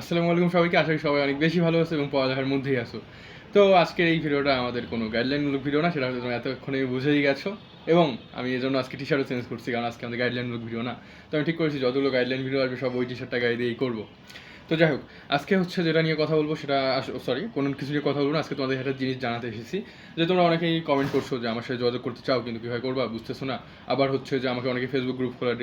আসসালামু আলাইকুম সবাইকে, আশা করি সবাই অনেক বেশি ভালো আছে এবং পড়ালেখার মধ্যেই আছো। তো আজকের এই ভিডিওটা আমাদের কোনো গাইডলাইনমূলক ভিডিও না, সেটা হয়তো তোমরা এতক্ষণে বুঝেই গেছো। এবং আমি এই জন্য আজকে টি শার্টও চেঞ্জ করছি, কারণ আজকে আমাদের গাইডলাইনমূলক ভিডিও না। তো আমি ঠিক করেছি, যতগুলো গাইডলাইন ভিডিও আসবে, সব ওই টি শার্টটা গায়ে দিয়েই করব। তো যাই হোক, আজকে হচ্ছে যেটা নিয়ে কথা বলব, সেটা সরি কোনো কিছু নিয়ে কথা বলব না। আজকে তোমাদের একটা জিনিস জানাতে এসেছি, যে তোমরা অনেকেই কমেন্ট করছ যে আমার সাথে যোগাযোগ করতে চাও, কিন্তু কীভাবে করবা বুঝতেছো না। আবার হচ্ছে যে আমাকে অনেকে ফেসবুক গ্রুপ খোলা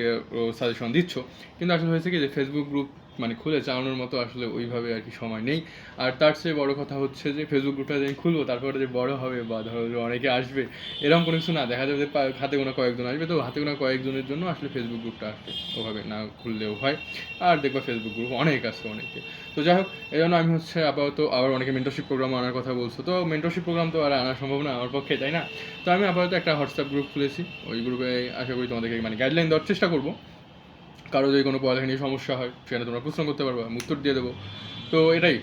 সাজেশন দিচ্ছ। কিন্তু আসলে হয়েছে কি যে ফেসবুক গ্রুপ মানে খুলে চালানোর মতো আসলে ওইভাবে আর কি সময় নেই। আর তার চেয়ে বড় কথা হচ্ছে যে ফেসবুক গ্রুপটা যে খুলবো, তারপরে যে বড় হবে বা ধরো যে অনেকে আসবে, এরকম কোনো কিছু না। দেখা যাবে যে হাতে গোনা কয়েকজন আসবে, তো হাতে গোনা কয়েকজনের জন্য আসলে ফেসবুক গ্রুপটা আসবে। ওভাবে না খুললেও হয়। আর দেখবা ফেসবুক গ্রুপ অনেক আছে অনেকে। তো যাই হোক এই জন্য আমি হচ্ছে আপাতত আবার অনেকে মেন্টরশিপ প্রোগ্রাম আনার কথা বলছো। তো মেন্টরশিপ প্রোগ্রাম তো আর আনা সম্ভব না আমার পক্ষে, তাই না? তো আমি আপাতত একটা হোয়াটসঅ্যাপ গ্রুপ খুলেছি। ওই গ্রুপে আশা করি তোমাদেরকে মানে গাইডলাইন দেওয়ার চেষ্টা করব। কারও যদি কোনো পড়ালেখা নিয়ে সমস্যা হয়, সেখানে তোমরা প্রশ্ন করতে পারবে, আমি উত্তর দিয়ে দেবো। তো এটাই,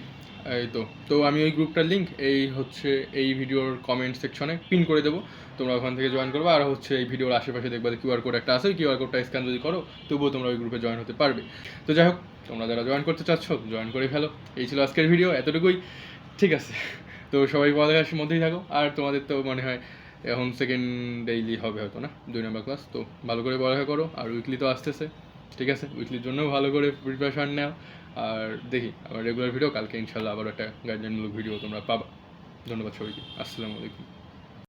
এই তো। তো আমি ওই গ্রুপটার লিঙ্ক এই হচ্ছে এই ভিডিওর কমেন্ট সেকশনে পিন করে দেবো। তোমরা ওখান থেকে জয়েন করবে, আর হচ্ছে এই ভিডিওর আশেপাশে দেখবে কিউআর কোড একটা আছে কিউআর কোডটা স্ক্যান যদি করো, তবুও তোমরা ওই গ্রুপে জয়েন হতে পারবে। তো যাই হোক, তোমরা যারা জয়েন করতে চাচ্ছ জয়েন করে ফেলো। এই ছিল আজকের ভিডিও এতটুকুই। ঠিক আছে। তো সবাই পড়ালেখার মধ্যেই থাকো। আর তোমাদের তো মনে হয় এখন সেকেন্ড ডেইলি হবে হয়তো না? দুই নম্বর ক্লাস তো ভালো করে পড়ালেখা করো, আর উইকলি তো আসতেছে। ঠিক আছে? উইকলির জন্য ভালো করে প্রিপারেশন নাও। আর দেখি, আবার রেগুলার ভিডিও কালকে ইনশাল্লাহ আবার একটা গাইডলাইনমূলক ভিডিও তোমরা পাবা। ধন্যবাদ সবাইকে। আসসালামু আলাইকুম।